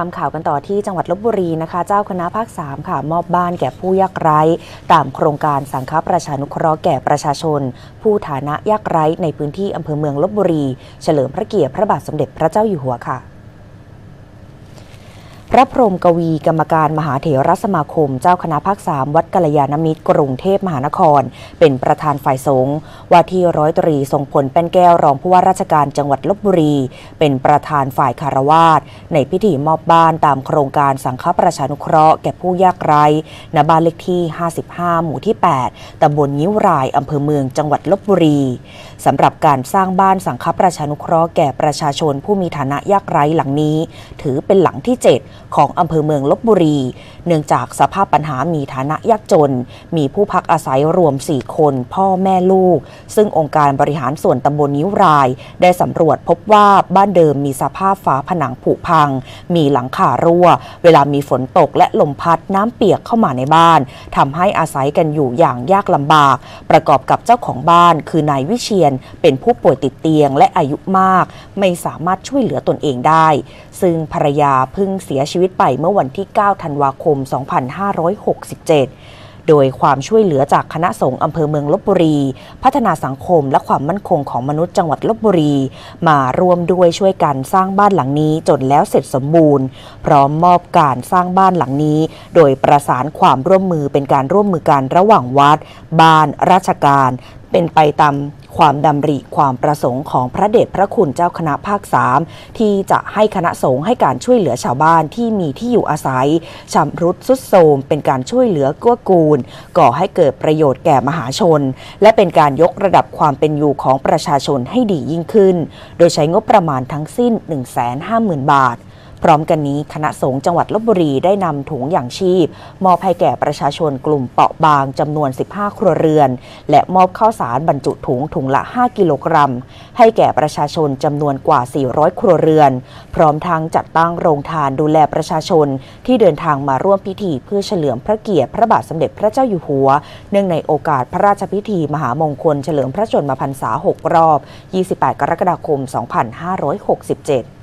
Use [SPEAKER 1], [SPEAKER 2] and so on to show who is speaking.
[SPEAKER 1] ตามข่าวกันต่อที่จังหวัดลบบุรีนะคะ เจ้าคณะภาค 3 ค่ะ มอบบ้านแก่ผู้ยากไร้ ตามโครงการสังฆประชานุเคราะห์แก่ประชาชน ผู้ฐานะยากไร้ในพื้นที่อำเภอเมืองลบบุรี เฉลิมพระเกียรติพระบาทสมเด็จพระเจ้าอยู่หัวค่ะ พระพรหมกวีกรรมการมหาเถรสมาคม เจ้าคณะภาคสามวัดกัลยาณมิตรกรุงเทพมหานคร เป็นประธานฝ่ายสงฆ์ว่าที่ร้อยตรีทรงพลแป้นแก้วรองผู้ว่าราชการจังหวัดลบบุรี เป็นประธานฝ่ายคารวาสในพิธีมอบบ้านตามโครงการสังฆประชานุเคราะห์แก่ผู้ยากไร้ณบ้านเลขที่ 55 หมู่ที่ 8ตำบลงิ้วรายอำเภอเมืองจังหวัดลบบุรีสำหรับการสร้างบ้านสังฆประชานุเคราะห์แก่ประชาชนผู้มีฐานะยากไร้หลังนี้ ถือเป็นหลังที่ 7ของอำเภอเมืองลบบุรี เนื่องจากสภาพปัญหามีฐานะยากจน มีผู้พักอาศัยรวม 4 คน พ่อแม่ลูก ซึ่งองค์การบริหารส่วนตำบลนิ้วราย ได้สำรวจพบว่าบ้านเดิมมีสภาพฝาผนังผุพัง มีหลังคารั่ว เวลามีฝนตกและลมพัดน้ำเปียกเข้ามาในบ้านทำให้อาศัยกันอยู่อย่างยากลำบาก ประกอบกับเจ้าของบ้านคือนายวิเชียนเป็นผู้ป่วยติดเตียงและอายุมาก ไม่สามารถช่วยเหลือตนเองได้ ซึ่งภรรยาเพิ่งเสียชีวิตไปเมื่อวันที่ 9 ธันวาคม 2567 โดยความช่วยเหลือจากคณะสงฆ์อำเภอเมืองลบบุรี พัฒนาสังคมและความมั่นคงของมนุษย์จังหวัดลบบุรี มาร่วมด้วยช่วยกันสร้างบ้านหลังนี้จนแล้วเสร็จสมบูรณ์ พร้อมมอบการสร้างบ้านหลังนี้ โดยประสานความร่วมมือเป็นการร่วมมือกันระหว่างวัด บ้าน ราชการ เป็นไปตาม ความดำริความประสงค์ของพระเดชพระคุณเจ้าคณะภาคสามที่จะให้คณะสงฆ์ให้การช่วยเหลือชาวบ้านที่มีที่อยู่อาศัยชำรุดสุดโทรมเป็นการช่วยเหลือเกื้อกูล ก่อให้เกิดประโยชน์แก่มหาชน และเป็นการยกระดับความเป็นอยู่ของประชาชนให้ดียิ่งขึ้น โดยใช้งบประมาณทั้งสิ้น 150,000 บาท พร้อมกันนี้คณะสงฆ์จังหวัดลบบุรีได้นำถุงอย่างชีพ มอบให้แก่ประชาชนกลุ่มเปราะบางจำนวน 15 ครัวเรือน และมอบข้าวสารบรรจุถุงถุงละ 5 กิโลกรัม ให้แก่ประชาชนจำนวนกว่า 400 ครัวเรือน พร้อมทั้งจัดตั้งโรงทานดูแลประชาชน ที่เดินทางมาร่วมพิธีเพื่อเฉลิมพระเกียรติพระบาทสมเด็จพระเจ้าอยู่หัว เนื่องในโอกาสพระราชพิธีมหามงคลเฉลิมพระชนมพรรษา 6 รอบ 28 กรกฎาคม 2567